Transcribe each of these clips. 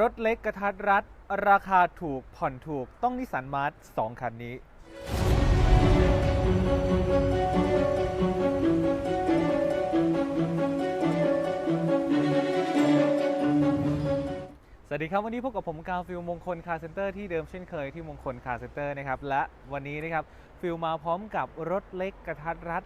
รถเล็กกระทัดรัด ราคาถูกผ่อนถูกต้องนิสสันมาร์ทสองคันนี้ สวัสดีครับวันนี้พบกับผมกาวฟิลมงคลคาร์เซ็นเตอร์ที่เดิมเช่นเคยที่มงคลคาร์เซ็นเตอร์นะครับ และวันนี้นะครับฟิลมาพร้อมกับรถเล็กกระทัดรัด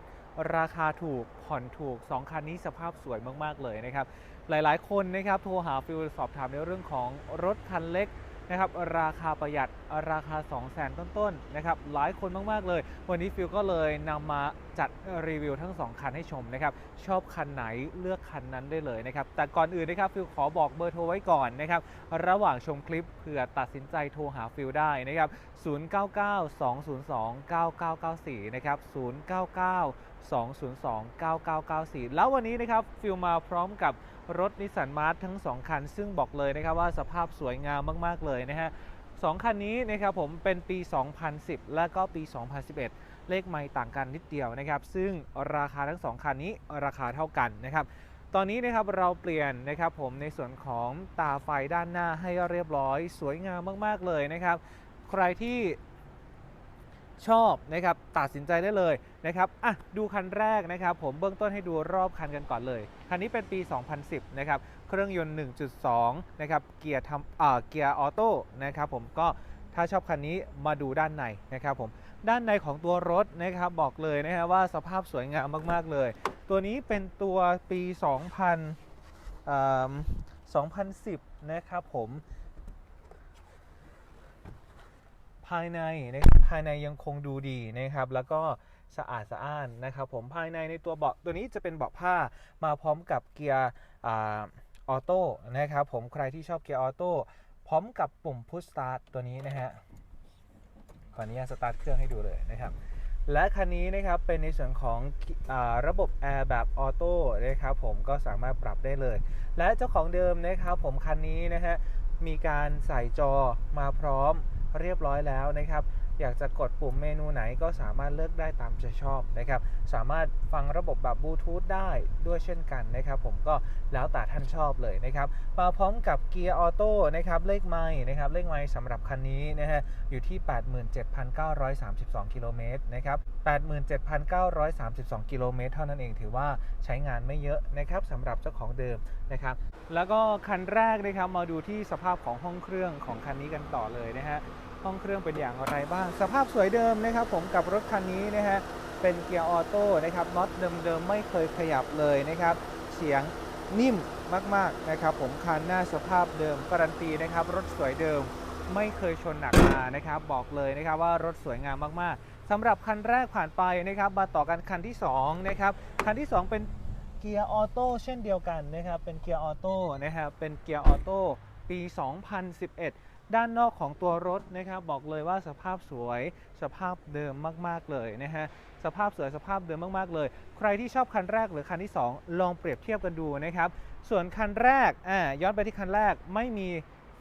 ราคาถูกผ่อนถูก 2 คันนี้สภาพสวยมาก ๆ เลยนะครับ หลายๆ คนนะครับโทรหาฟิลสอบถามในเรื่องของรถคันเล็กนะครับราคาประหยัดราคา 2 0 0 0 0 0ต้นๆนะครับหลายคนมาก ๆ เลย วันนี้ฟิลก็เลยนำมาจัดรีวิวทั้ง 2 คันให้ชมนะครับชอบคันไหนเลือกคันนั้นได้เลยนะครับแต่ก่อนอื่นนะครับฟิลขอบอกเบอร์โทรไว้ก่อนนะครับระหว่างชมคลิปเผื่อตัดสินใจโทรหาฟิลได้นะครับ099-202-9994นะครับ 2029994 แล้ววันนี้นะครับฟิลมาพร้อมกับรถนิสสันมาร์ททั้ง 2 คัน ซึ่งบอกเลยนะครับว่าสภาพสวยงามมาก ๆ เลยนะฮะสองคันนี้นะครับผมเป็นปี 2010 และก็ปี 2011 เลขไม่ต่างกันนิดเดียวนะครับ ซึ่งราคาทั้ง 2 คันนี้ราคาเท่ากันนะครับตอนนี้นะครับเราเปลี่ยนนะครับผมในส่วนของตาไฟด้านหน้าให้เรียบร้อย สวยงามมาก ๆ เลยนะครับ ใครที่ ชอบนะครับตัดสินใจได้เลยนะครับอะดูคันแรกนะครับผมเบื้องต้นให้ดูรอบคันกันก่อนเลย คันนี้เป็นปี 2010 นะครับ เครื่องยนต์ 1.2 นะครับ เกียร์ทำอ่าเกียร์ออโต้นะครับผมก็ถ้าชอบคันนี้มาดูด้านในนะครับผมด้านในของตัวรถนะครับบอกเลยนะฮะว่าสภาพสวยงามมากๆเลย ตัวนี้เป็นตัวปี 2000อ่า2010 นะครับผม ภายในนะครับภายในยังคงดูดีนะครับ แล้วก็สะอาดสะอ้านนะครับผมภายในในตัวเบาะตัวนี้จะเป็นเบาะผ้ามาพร้อมกับเกียร์ออโต้นะครับผมใครที่ชอบเกียร์ออโต้พร้อมกับปุ่มพุชสตาร์ทตัวนี้นะฮะขออนุญาตสตาร์ทเครื่องให้ดูเลยนะครับ และคันนี้นะครับเป็นในส่วนของอระบบแอร์แบบออโต้นะครับผมก็สามารถปรับได้เลย และเจ้าของเดิมนะครับผมคันนี้นะฮะมีการใส่จอมาพร้อม เรียบร้อยแล้วนะครับ อยากจะกดปุ่มเมนูไหนก็สามารถเลือกได้ตามใจชอบนะครับ สามารถฟังระบบแบบบลูทูธได้ด้วยเช่นกันนะครับ ผมก็แล้วแต่ท่านชอบเลยนะครับ มาพร้อมกับเกียร์ออโต้นะครับ เลขไม้นะครับ เลขไม้สำหรับคันนี้นะฮะอยู่ที่ 87,932กิโลเมตรนะครับ87,932กิโลเมตรเท่านั้นเองถือว่าใช้งานไม่เยอะนะครับสำหรับเจ้าของเดิมนะครับ แล้วก็คันแรกนะครับมาดูที่สภาพของห้องเครื่องของคันนี้กันต่อเลยนะฮะ ห้องเครื่องเป็นอย่างไรบ้าง สภาพสวยเดิมนะครับ ผมกับรถคันนี้นะฮะเป็นเกียร์ออโต้นะครับน็อตเดิมๆไม่เคยขยับเลยนะครับ เสียงนิ่มมากๆนะครับ ผมคันหน้าสภาพเดิมการันตีนะครับ รถสวยเดิมไม่เคยชนหนักมานะครับ บอกเลยนะครับว่ารถสวยงามมากๆสำหรับคันแรกผ่านไปนะครับ มาต่อกันคันที่สองนะครับคันที่สองเป็นเกียร์ออโต้เช่นเดียวกันนะครับ เป็นเกียร์ออโต้นะครับเป็นเกียร์ออโต้ปี 2011 ด้านนอกของตัวรถนะครับบอกเลยว่าสภาพสวยสภาพเดิมมาก ๆ เลยนะฮะสภาพสวยสภาพเดิมมาก ๆ เลย ใครที่ชอบคันแรกหรือคันที่ 2 ลองเปรียบเทียบกันดูนะครับ ส่วนคันแรกอ่าย้อนไปที่คันแรกไม่มี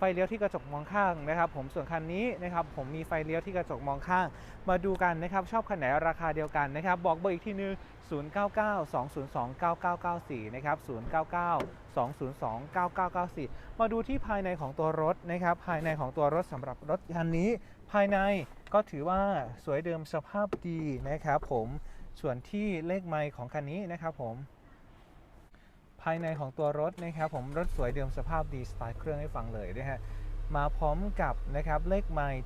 ฟเลี้ยวที่กระจกมองข้างนะครับ ผมส่วนคันนี้นะครับผมมีไฟเลี้ยวที่กระจกมองข้าง มาดูกันนะครับชอบคันไหนราคาเดียวกันนะครับ บอกเบอร์อีกทีนึง 099-202-9994 นะครับ 099-202-9994 มาดูที่ภายในของตัวรถนะครับ ภายในของตัวรถสำหรับรถคันนี้ ภายในก็ถือว่าสวยเดิมสภาพดีนะครับ ผมส่วนที่เลขไมล์ของคันนี้นะครับผม ภายในของตัวรถนะครับผมรถสวยเดิมสภาพดีสไตล์เครื่องให้ฟังเลยนะฮะมาพร้อมกับนะครับเลขไมล์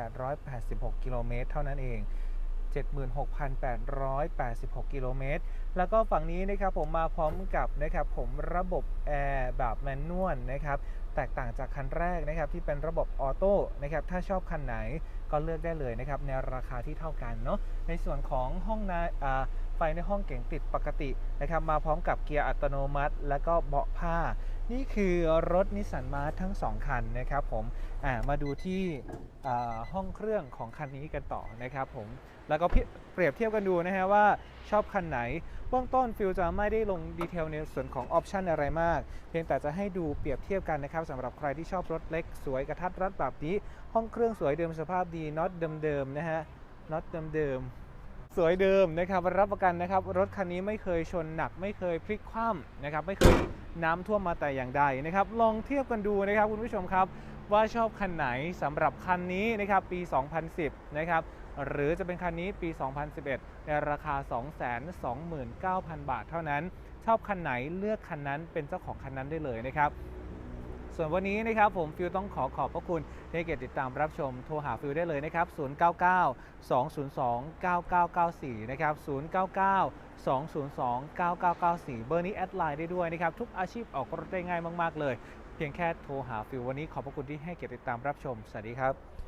76,886 กิโลเมตรเท่านั้นเอง 76,886 กิโลเมตร แล้วก็ฝั่งนี้นะครับผมมาพร้อมกับนะครับผมระบบแอร์แบบแมนนวลนะครับ แตกต่างจากคันแรกนะครับที่เป็นระบบออโต้นะครับถ้าชอบคันไหนก็เลือกได้เลยนะครับในราคาที่เท่ากันเนาะในส่วนของห้องนาไฟในห้องเก๋งติดปกตินะครับมาพร้อมกับเกียร์อัตโนมัติ และก็เบาะผ้า นี่คือรถนิสสันมาร์ทั้ง 2 คันนะครับผมามาดูที่ห้องเครื่องของคันนี้กันต่อนะครับผมแล้วก็เพียเปรียบเทียบกันดูนะฮะว่าชอบคันไหนเบื้องต้นฟิลจะไม่ได้ลงดีเทลในส่วนของออปชันอะไรมาก เพียงแต่จะให้ดูเปรียบเทียบกันนะครับสำหรับใครที่ชอบรถเล็กสวยกระทัดรัดแบบนี้ ห้องเครื่องสวยเดิมสภาพดีน็อตเดิมๆนะฮะน็อตเดิมๆสวยเดิมนะครับรับประกันนะครับ รถคันนี้ไม่เคยชนหนักไม่เคยพลิกคว่ำนะครับไม่เคย น้ำท่วมมาแต่อย่างใดนะครับ ลองเทียบกันดูนะครับคุณผู้ชมครับ ว่าชอบคันไหนสำหรับคันนี้นะครับปี 2010 นะครับหรือจะเป็นคันนี้ปี 2011 ในราคา 229,000 บาทเท่านั้น ชอบคันไหนเลือกคันนั้นเป็นเจ้าของคันนั้นได้เลยนะครับส่วนวันนี้นะครับผมฟิลต้องขอขอบพระคุณที่ให้เกียรติติดตามรับชมโทรหาฟิลได้เลยนะครับ 099 202 9994 นะครับ 099 202 9994 เบอร์นี้แอดไลน์ได้ด้วยนะครับ ทุกอาชีพออกรถได้ง่ายมาก ๆ เลย เพียงแค่โทรหาฟิววันนี้ขอบพระคุณที่ให้เกียรติติดตามรับชม สวัสดีครับ